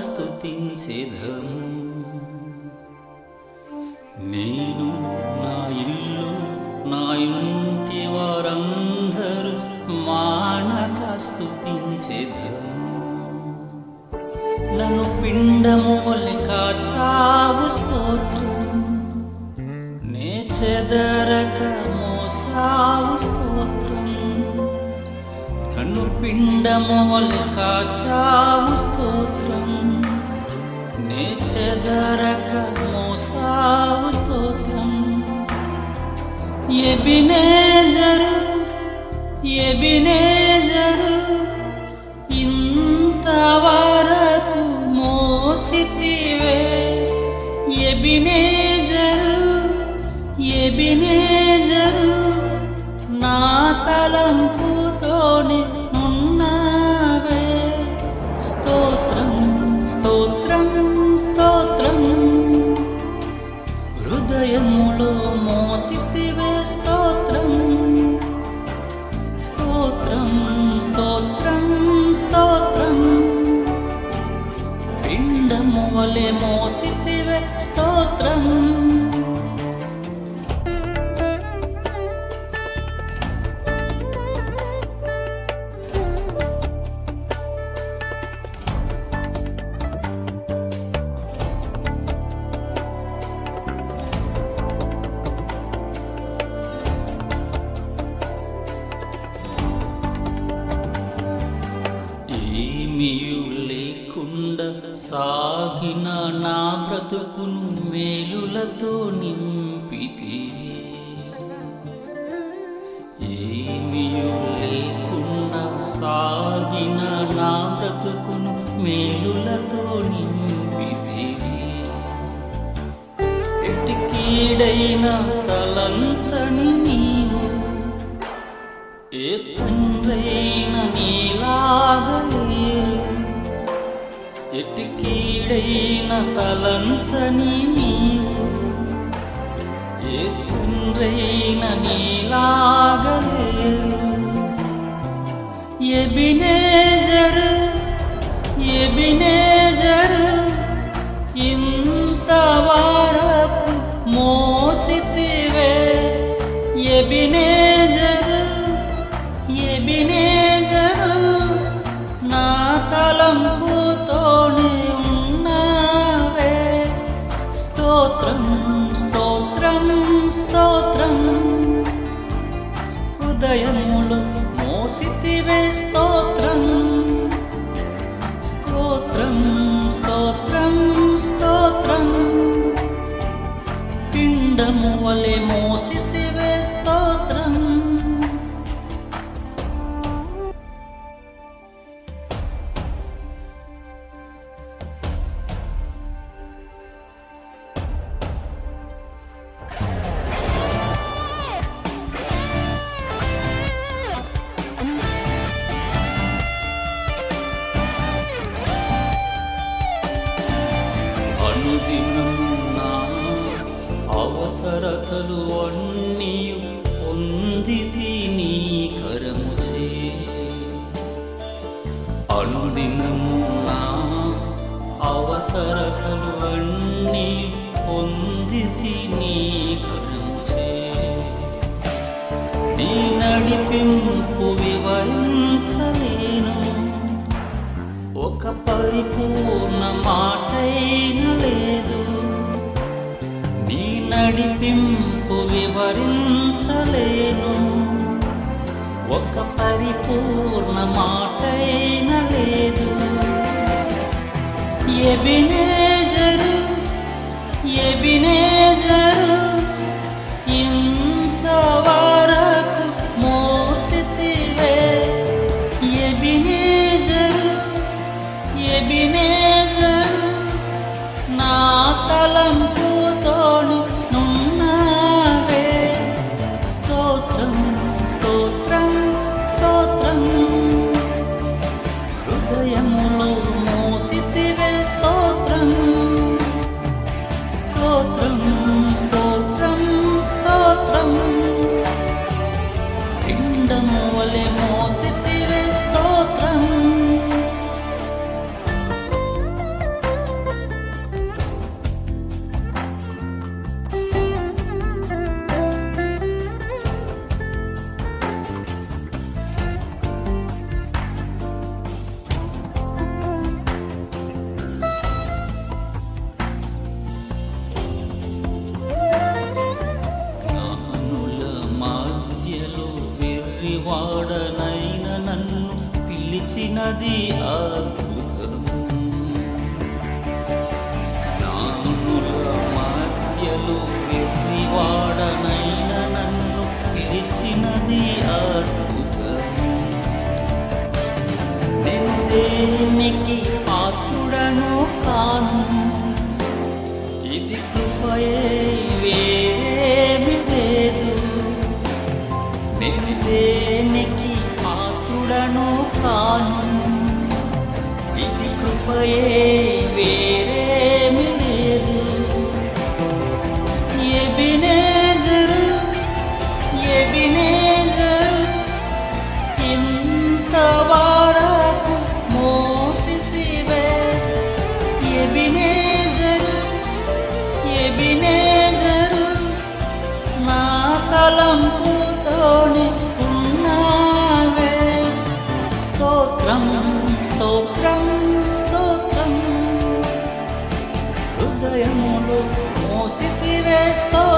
స్తుతించెదము నేను నా ఇల్లు నా ఇంటి వారందరూ మానక స్తుతించెదము నన్ను పిండము వలె కాచావు స్తోత్రం. నే చెదరక నన్ను పిండము కాచావు స్తోత్రం. నే చెదరక మోసావు స్తోత్రం. ఎబినేజరు ఎబినేజరు స్తోత్రం స్తోత్రం స్తోత్రం. పిండము వలె మోసితివే స్తోత్రం. తాకిన నా బ్రతుకును మేలులతో నింపితే ఏమియు లేకుండా సాగిన నా బ్రతుకును మేలులతో నింపితే ఎట్టి కీడైన తలంచ కీడైన తలంచని నీవు ఏ తుండ్రైన నీలాగలేరు. ఎబినేజరు ఎబినేజరు ఇంతవరకు మోసితివే. ఎబినేజరు ఎబినేజరు నా తలంపు స్తోత్రం స్తోత్రం. హృదయములు మోసితివే స్తోత్రం. స్తోత్రం స్తోత్రం స్తోత్రం. పిండము వలె మోసితి అవసరతలు అన్నీ పొందితి నీ కరముచే. అనుదినము నా అవసరతలు అన్నీ పొందితి నీ కరముచే. నీ నడిపింపు వివరించలేను. ఒక పరిపూర్ణ మాటైన నడిపింపు వివరించలేను. ఒక పరిపూర్ణ మాటైన లేదు. ఎబినేజరు ఎబినే ఎవడనైన నన్ను పిలిచినది అద్భుతము నానుల మధ్యలో ఎత్తివాడనైన నన్ను పిలిచినది అద్భుతము నేను దేనికి పాత్రుడను కాను? ఇది కృపయే వే నేను దేనికి పాత్రుడను కాను? ఇది కృపయే వేరేమి లేదు. ఎబినేజరు ఎబినేజరు ఇంతవరకు మోసితివే. ఎబినేజరు ఎబినేజరు నా తలంపు హృదయములో మోసితివే స్తోత్రం